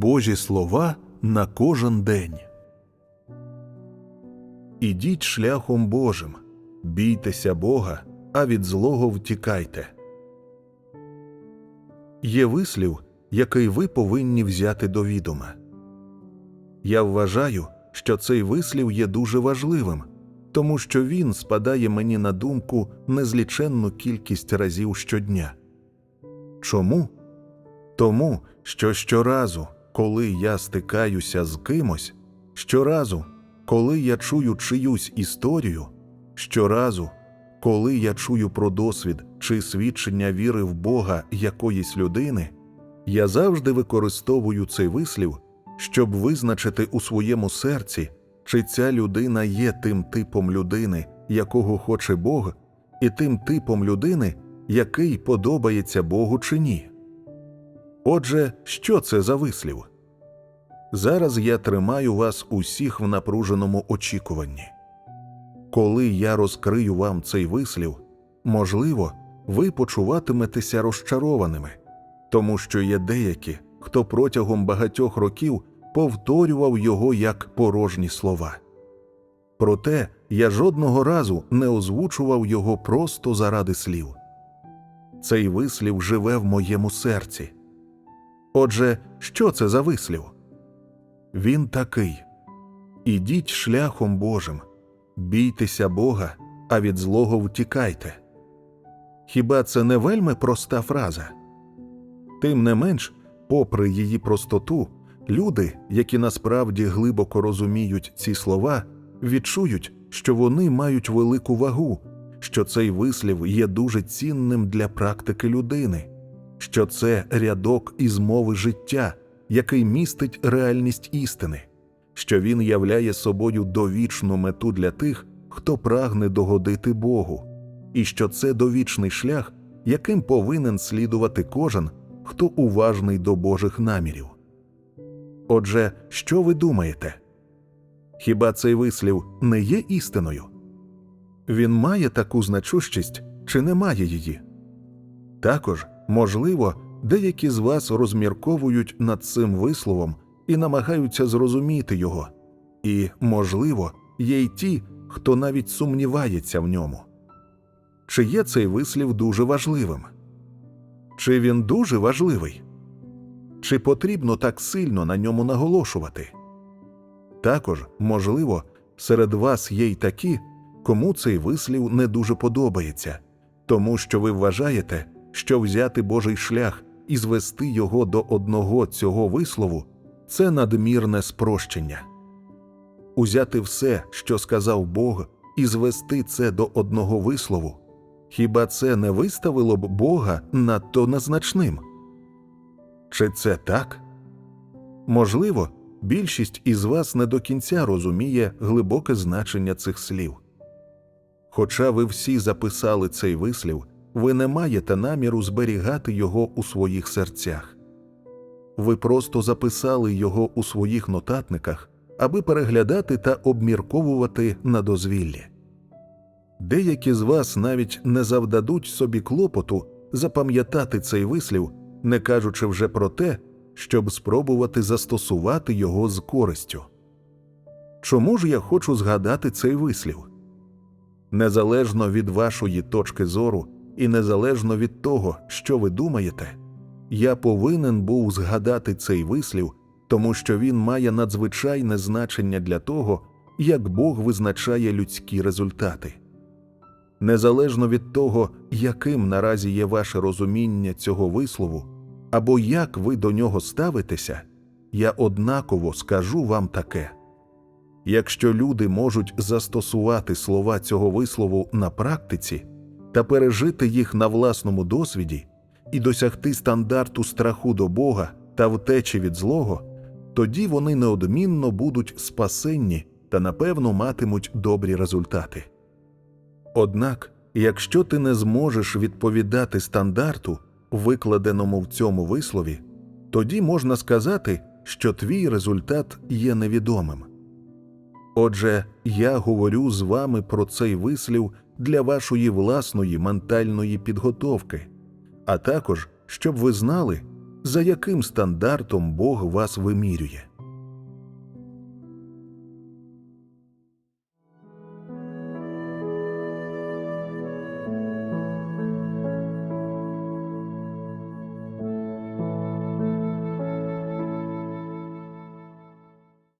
Божі слова на кожен день. Ідіть шляхом Божим, бійтеся Бога, а від злого втікайте. Є вислів, який ви повинні взяти до відома. Я вважаю, що цей вислів є дуже важливим, тому що він спадає мені на думку незліченну кількість разів щодня. Чому? Тому, що щоразу, коли я стикаюся з кимось, щоразу, коли я чую чиюсь історію, щоразу, коли я чую про досвід чи свідчення віри в Бога якоїсь людини, я завжди використовую цей вислів, щоб визначити у своєму серці, чи ця людина є тим типом людини, якого хоче Бог, і тим типом людини, який подобається Богу чи ні. Отже, що це за вислів? Зараз я тримаю вас усіх в напруженому очікуванні. Коли я розкрию вам цей вислів, можливо, ви почуватиметеся розчарованими, тому що є деякі, хто протягом багатьох років повторював його як порожні слова. Проте я жодного разу не озвучував його просто заради слів. Цей вислів живе в моєму серці. Отже, що це за вислів? Він такий Ідіть шляхом Божим, бійтеся Бога, а від злого втікайте. Хіба це не вельми проста фраза? Тим не менш, попри її простоту, люди, які насправді глибоко розуміють ці слова, відчують, що вони мають велику вагу, що цей вислів є дуже цінним для практики людини, що це рядок із мови життя, який містить реальність істини, що він являє собою довічну мету для тих, хто прагне догодити Богу, і що це довічний шлях, яким повинен слідувати кожен, хто уважний до Божих намірів. Отже, що ви думаєте? Хіба цей вислів не є істиною? Він має таку значущість чи не має її? Також, можливо, деякі з вас розмірковують над цим висловом і намагаються зрозуміти його, і, можливо, є й ті, хто навіть сумнівається в ньому. Чи є цей вислів дуже важливим? Чи він дуже важливий? Чи потрібно так сильно на ньому наголошувати? Також, можливо, серед вас є й такі, кому цей вислів не дуже подобається, тому що ви вважаєте, що взяти Божий шлях і звести його до одного цього вислову це надмірне спрощення. Узяти все, що сказав Бог, і звести це до одного вислову, хіба це не виставило б Бога надто незначним? Чи це так? Можливо, більшість із вас не до кінця розуміє глибоке значення цих слів. Хоча ви всі записали цей вислів, ви не маєте наміру зберігати його у своїх серцях. Ви просто записали його у своїх нотатниках, аби переглядати та обмірковувати на дозвіллі. Деякі з вас навіть не завдадуть собі клопоту запам'ятати цей вислів, не кажучи вже про те, щоб спробувати застосувати його з користю. Чому ж я хочу згадати цей вислів? Незалежно від вашої точки зору і незалежно від того, що ви думаєте, я повинен був згадати цей вислів, тому що він має надзвичайне значення для того, як Бог визначає людські результати. Незалежно від того, яким наразі є ваше розуміння цього вислову, або як ви до нього ставитеся, я однаково скажу вам таке. Якщо люди можуть застосувати слова цього вислову на практиці та пережити їх на власному досвіді і досягти стандарту страху до Бога та втечі від злого, тоді вони неодмінно будуть спасенні та напевно матимуть добрі результати. Однак, якщо ти не зможеш відповідати стандарту, викладеному в цьому вислові, тоді можна сказати, що твій результат є невідомим. Отже, я говорю з вами про цей вислів для вашої власної ментальної підготовки, а також щоб ви знали, За яким стандартом Бог вас вимірює?